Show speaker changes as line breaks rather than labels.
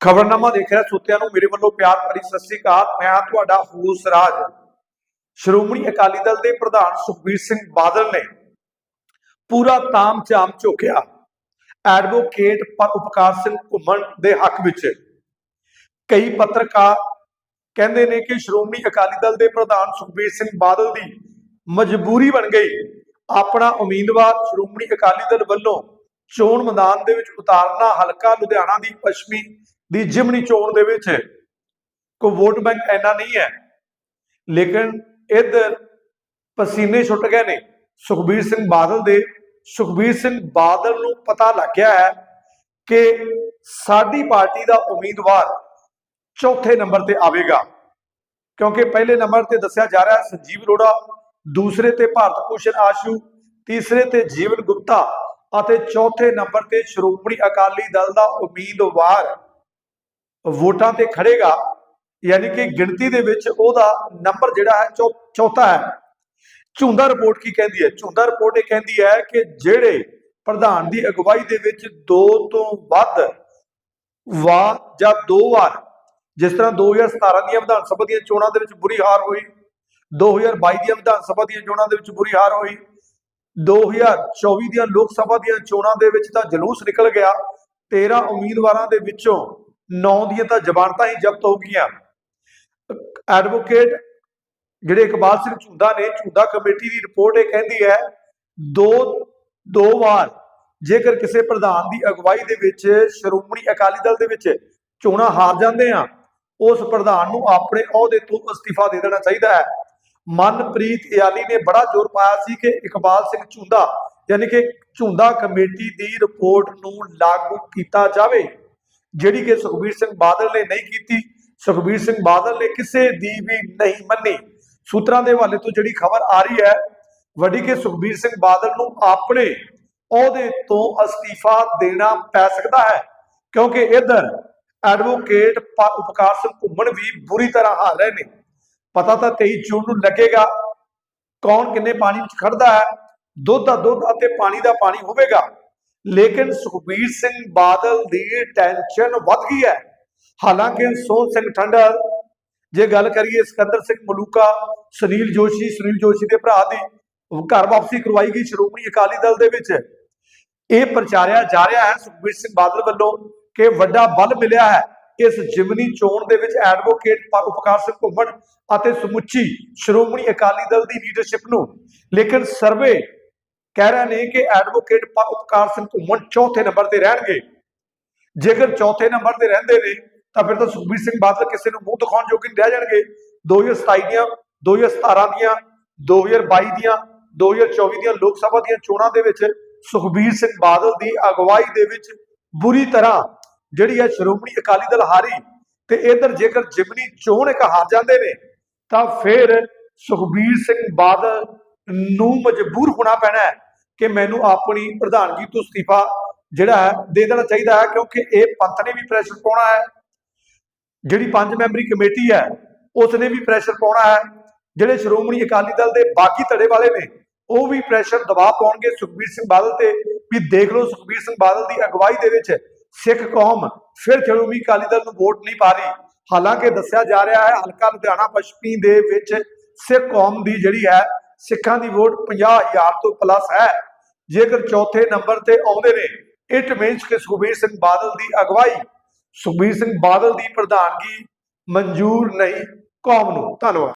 ਖਬਰਨਾਮਾ ਦੇਖ ਰਿਹਾ, ਸੋਤਿਆਂ ਨੂੰ ਮੇਰੇ ਵੱਲੋਂ ਪਿਆਰ ਭਰੀ ਸਤਿ ਸ੍ਰੀ ਅਕਾਲ। ਮੈਂ ਹਾਂ ਤੁਹਾਡਾ ਹੂਸ ਰਾਜ। ਸ਼੍ਰੋਮਣੀ ਅਕਾਲੀ ਦਲ ਦੇ ਪ੍ਰਧਾਨ ਸੁਖਬੀਰ ਸਿੰਘ ਬਾਦਲ ਨੇ ਪੂਰਾ ਤਾਮ ਝਾਮ ਝੋਕਿਆ। ਐਡਵੋਕੇਟ ਪਰ ਉਪਕਾਰ ਸਿੰਘ ਘੁੰਮਣ ਦੇ ਹੱਕ ਵਿੱਚ। ਕਈ ਪੱਤਰਕਾਰ ਕਹਿੰਦੇ ਨੇ ਕਿ ਸ਼੍ਰੋਮਣੀ ਅਕਾਲੀ ਦਲ ਦੇ ਪ੍ਰਧਾਨ ਸੁਖਬੀਰ ਸਿੰਘ ਬਾਦਲ ਦੀ ਮਜਬੂਰੀ ਬਣ ਗਈ। ਆਪਣਾ ਉਮੀਦਵਾਰ ਸ਼੍ਰੋਮਣੀ ਅਕਾਲੀ ਦਲ ਵੱਲੋਂ ਚੋਣ ਮੈਦਾਨ ਦੇ ਵਿੱਚ ਉਤਾਰਨਾ, ਹਲਕਾ ਲੁਧਿਆਣਾ ਦੀ ਪੱਛਮੀ ਦੀ ਜਿਮਨੀ ਚੋਣ ਦੇ ਵਿੱਚ ਕੋਈ ਵੋਟ ਬੈਂਕ ਐਨਾ ਨਹੀਂ ਹੈ। ਲੇਕਿਨ ਇਧਰ ਪਸੀਨੇ ਛੁੱਟ ਗਏ ਨੇ। ਸੁਖਬੀਰ ਸਿੰਘ ਬਾਦਲ ਦੇ। ਸੁਖਬੀਰ ਸਿੰਘ ਬਾਦਲ ਨੂੰ ਪਤਾ ਲੱਗ ਹੈ ਕਿ ਸਾਡੀ ਪਾਰਟੀ ਦਾ ਉਮੀਦਵਾਰ ਚੌਥੇ ਨੰਬਰ ਤੇ ਆਵੇਗਾ। ਕਿਉਂਕਿ ਪਹਿਲੇ ਨੰਬਰ ਤੇ ਦੱਸਿਆ ਜਾ ਰਿਹਾ ਹੈ, ਸੰਜੀਵ ਅਰੋੜਾ, ਦੂਸਰੇ ਤੇ ਭਾਰਤ ਭੂਸ਼ਣ ਆਸ਼ੂ, ਤੀਸਰੇ ਤੇ ਜੀਵਨ ਗੁਪਤਾ ਅਤੇ ਚੌਥੇ ਨੰਬਰ ਤੇ ਸ਼੍ਰੋਮਣੀ ਅਕਾਲੀ ਦਲ ਦਾ ਉਮੀਦਵਾਰ ਵੋਟਾਂ ਤੇ ਖੜੇਗਾ, ਯਾਨੀ ਕਿ ਗਿਣਤੀ ਦੇ ਵਿੱਚ ਉਹਦਾ ਨੰਬਰ ਜਿਹੜਾ ਹੈ ਚੌ- ਚੌਥਾ ਹੈ। ਝੁੰਦਾ ਰਿਪੋਰਟ ਕੀ ਕਹਿੰਦੀ ਹੈ? ਝੁੰਦਾ ਰਿਪੋਰਟ ਇਹ ਕਹਿੰਦੀ ਹੈ ਕਿ ਜਿਹੜੇ ਪ੍ਰਧਾਨ ਦੀ ਅਗਵਾਈ ਦੇ ਵਿੱਚ ਦੋ ਤੋਂ ਵੱਧ ਵਾਰ ਜਾਂ ਦੋ ਵਾਰ, ਜਿਸ ਤਰ੍ਹਾਂ 2017 ਦੀਆਂ ਵਿਧਾਨ ਸਭਾ ਦੀਆਂ ਚੋਣਾਂ ਦੇ ਵਿੱਚ ਬੁਰੀ ਹਾਰ ਹੋਈ 2022 ਦੀਆਂ ਵਿਧਾਨ ਸਭਾ ਦੀਆਂ ਚੋਣਾਂ ਦੇ ਵਿੱਚ ਬੁਰੀ ਹਾਰ ਹੋਈ 2024 ਦੀਆਂ ਲੋਕ ਸਭਾ ਦੀਆਂ ਚੋਣਾਂ ਦੇ ਵਿੱਚ ਤਾਂ ਜਲੂਸ ਨਿਕਲ ਗਿਆ 13 ਉਮੀਦਵਾਰਾਂ ਦੇ ਵਿੱਚੋਂ 9 ਦੀਆਂ ਤਾਂ ਜ਼ਮਾਨਤਾਂ ਹੀ ਜ਼ਬਤ ਹੋ ਗਈਆਂ। ਐਡਵੋਕੇਟ ਜਿਹੜੇ ਇਕਬਾਲ ਸਿੰਘ ਝੁੰਦਾ ਨੇ, ਝੁੰਦਾ ਕਮੇਟੀ ਦੀ ਰਿਪੋਰਟ ਇਹ ਕਹਿੰਦੀ ਹੈ, ਦੋ ਦੋ ਵਾਰ ਜੇਕਰ ਕਿਸੇ ਪ੍ਰਧਾਨ ਦੀ ਅਗਵਾਈ ਦੇ ਵਿੱਚ, ਸ਼੍ਰੋਮਣੀ ਅਕਾਲੀ ਦਲ ਦੇ ਵਿੱਚ ਚੋਣਾਂ ਹਾਰ ਜਾਂਦੇ ਆ, ਉਸ ਪ੍ਰਧਾਨ ਨੂੰ ਆਪਣੇ ਅਹੁਦੇ ਤੋਂ ਅਸਤੀਫਾ ਦੇ ਦੇਣਾ ਚਾਹੀਦਾ ਹੈ। ਮਨਪ੍ਰੀਤ ਇਆਲੀ ਨੇ ਬੜਾ ਜ਼ੋਰ ਪਾਇਆ ਸੀ ਕਿ ਇਕਬਾਲ ਸਿੰਘ ਝੁੰਦਾ, ਯਾਨੀ ਕਿ ਝੁੰਦਾ ਕਮੇਟੀ ਦੀ ਰਿਪੋਰਟ ਨੂੰ ਲਾਗੂ ਕੀਤਾ ਜਾਵੇ। ਜਿਹੜੀ ਕਿ ਸੁਖਬੀਰ ਸਿੰਘ ਬਾਦਲ ਨੇ ਨਹੀਂ ਕੀਤੀ, ਸੁਖਬੀਰ ਸਿੰਘ ਬਾਦਲ ਨੇ ਕਿਸੇ ਦੀ ਵੀ ਨਹੀਂ ਮੰਨੀ। ਸੂਤਰਾਂ ਦੇ ਹਵਾਲੇ ਤੋਂ ਜਿਹੜੀ ਖਬਰ ਆ ਰਹੀ ਹੈ, ਵੱਡੀ ਕਿ ਸੁਖਬੀਰ ਸਿੰਘ ਬਾਦਲ ਨੂੰ ਆਪਣੇ ਅਹੁਦੇ ਤੋਂ ਅਸਤੀਫਾ ਦੇਣਾ ਪੈ ਸਕਦਾ ਹੈ, ਕਿਉਂਕਿ ਇਧਰ ਐਡਵੋਕੇਟ ਉਪਕਾਰ ਸਿੰਘ ਘੁੰਮਣ ਵੀ ਬੁਰੀ ਤਰ੍ਹਾਂ ਹਾਰ ਰਹੇ ਨੇ। ਪਤਾ ਤਾਂ 23 ਜੂਨ ਨੂੰ ਲੱਗੇਗਾ ਕੌਣ ਕਿੰਨੇ ਪਾਣੀ ਵਿੱਚ ਖੜਦਾ ਹੈ, ਦੁੱਧ ਦਾ ਦੁੱਧ ਅਤੇ ਪਾਣੀ ਦਾ ਪਾਣੀ ਹੋਵੇਗਾ। ਲੇਕਿਨ ਸੁਖਬੀਰ ਸਿੰਘ ਬਾਦਲ ਦੀ ਟੈਨਸ਼ਨ ਵੱਧ ਗਈ ਹੈ। ਹਾਲਾਂਕਿ ਸੋਹਣ ਸਿੰਘ ਠੰਡਾ ਜੇ ਗੱਲ ਕਰੀਏ ਸਿਕੰਦਰ ਸਿੰਘ ਮਲੂਕਾ, ਸੁਨੀਲ ਜੋਸ਼ੀ ਸੁਨੀਲ ਜੋਸ਼ੀ ਦੇ ਭਰਾ ਦੀ ਘਰ ਵਾਪਸੀ ਕਰਵਾਈ ਗਈ ਸ਼੍ਰੋਮਣੀ ਅਕਾਲੀ ਦਲ ਦੇ ਵਿੱਚ। ਇਹ ਪ੍ਰਚਾਰਿਆ ਜਾ ਰਿਹਾ ਹੈ ਸੁਖਬੀਰ ਸਿੰਘ ਬਾਦਲ ਵੱਲੋਂ ਕਿ ਵੱਡਾ ਬਲ ਮਿਲਿਆ ਹੈ ਇਸ ਜਿਮਨੀ ਚੋਣ ਦੇ ਵਿੱਚ ਐਡਵੋਕੇਟ ਪ- ਉਪਕਾਰ ਸਿੰਘ ਘੁੰਮਣ ਅਤੇ ਸਮੁੱਚੀ ਸ਼੍ਰੋਮਣੀ ਅਕਾਲੀ ਦਲ ਦੀ ਲੀਡਰਸ਼ਿਪ ਨੂੰ। ਲੇਕਿਨ ਸਰਵੇ ਕਹਿ ਰਹੇ ਨੇ ਕਿ ਐਡਵੋਕੇਟ ਉਪਕਾਰ ਸਿੰਘ ਘੁੰਮਣ ਚੌਥੇ ਨੰਬਰ ਤੇ ਰਹਿਣਗੇ। ਜੇਕਰ ਚੌਥੇ ਨੰਬਰ ਤੇ ਰਹਿੰਦੇ ਨੇ, ਤਾਂ ਫਿਰ ਤਾਂ ਸੁਖਬੀਰ ਸਿੰਘ ਬਾਦਲ ਕਿਸੇ ਨੂੰ ਮੂੰਹ ਦਿਖਾਉਣ ਜੋਗੇ ਨਹੀਂ ਰਹਿ ਜਾਣਗੇ। 2027 ਦੀਆਂ 2017 ਦੀਆਂ 2022 ਦੀਆਂ 2024 ਦੀਆਂ ਲੋਕ ਸਭਾ ਦੀਆਂ ਚੋਣਾਂ ਦੇ ਵਿੱਚ ਸੁਖਬੀਰ ਸਿੰਘ ਬਾਦਲ ਦੀ ਅਗਵਾਈ ਦੇ ਵਿੱਚ ਬੁਰੀ ਤਰ੍ਹਾਂ ਜਿਹੜੀ ਹੈ ਸ਼੍ਰੋਮਣੀ ਅਕਾਲੀ ਦਲ ਹਾਰੀ ਤੇ ਇਧਰ ਜੇਕਰ ਜਿਮਨੀ ਚੋਣ ਇੱਕ ਹਾਰ ਜਾਂਦੇ ਨੇ, ਤਾਂ ਫਿਰ ਸੁਖਬੀਰ ਸਿੰਘ ਬਾਦਲ ਨੂੰ ਮਜਬੂਰ ਹੋਣਾ ਪੈਣਾ ਹੈ। ਕਿ ਮੈਨੂੰ ਆਪਣੀ ਪ੍ਰਧਾਨਗੀ ਤੋਂ ਅਸਤੀਫਾ ਜਿਹੜਾ ਹੈ ਦੇ ਦੇਣਾ ਚਾਹੀਦਾ ਹੈ, ਕਿਉਂਕਿ ਇਹ ਪੰਥ ਨੇ ਵੀ ਪ੍ਰੈਸ਼ਰ ਪਾਉਣਾ ਹੈ। ਜਿਹੜੀ ਪੰਜ ਮੈਂਬਰੀ ਕਮੇਟੀ ਹੈ ਉਸ ਨੇ ਵੀ ਪ੍ਰੈਸ਼ਰ ਪਾਉਣਾ ਹੈ। ਜਿਹੜੇ ਸ਼੍ਰੋਮਣੀ ਅਕਾਲੀ ਦਲ ਦੇ ਬਾਕੀ ਧੜੇ ਵਾਲੇ ਨੇ, ਉਹ ਵੀ ਪ੍ਰੈਸ਼ਰ ਦਬਾਅ ਪਾਉਣਗੇ ਸੁਖਬੀਰ ਸਿੰਘ ਬਾਦਲ ਤੇ। ਵੀ ਦੇਖ ਲਓ ਸੁਖਬੀਰ ਸਿੰਘ ਬਾਦਲ ਦੀ ਅਗਵਾਈ ਦੇ ਵਿੱਚ ਸਿੱਖ ਕੌਮ ਫਿਰ ਸ਼੍ਰੋਮਣੀ ਅਕਾਲੀ ਦਲ ਨੂੰ ਵੋਟ ਨਹੀਂ ਪਾ ਰਹੀ। ਹਾਲਾਂਕਿ ਦੱਸਿਆ ਜਾ ਰਿਹਾ ਹੈ, ਹਲਕਾ ਲੁਧਿਆਣਾ ਪੱਛਮੀ ਦੇ ਵਿੱਚ ਸਿੱਖ ਕੌਮ ਦੀ ਜਿਹੜੀ ਹੈ, ਸਿੱਖਾਂ ਦੀ ਵੋਟ 50000 ਤੋਂ ਪਲੱਸ ਹੈ। ਜੇਕਰ ਚੌਥੇ ਨੰਬਰ ਤੇ ਆਉਂਦੇ ਨੇ, ਇਟ ਮੀਨਸ ਕਿ ਸੁਖਬੀਰ ਸਿੰਘ ਬਾਦਲ ਦੀ ਅਗਵਾਈ। ਸੁਖਬੀਰ ਸਿੰਘ ਬਾਦਲ ਦੀ ਪ੍ਰਧਾਨਗੀ ਮਨਜ਼ੂਰ ਨਹੀਂ, ਕੌਮ ਨੂੰ। ਧੰਨਵਾਦ।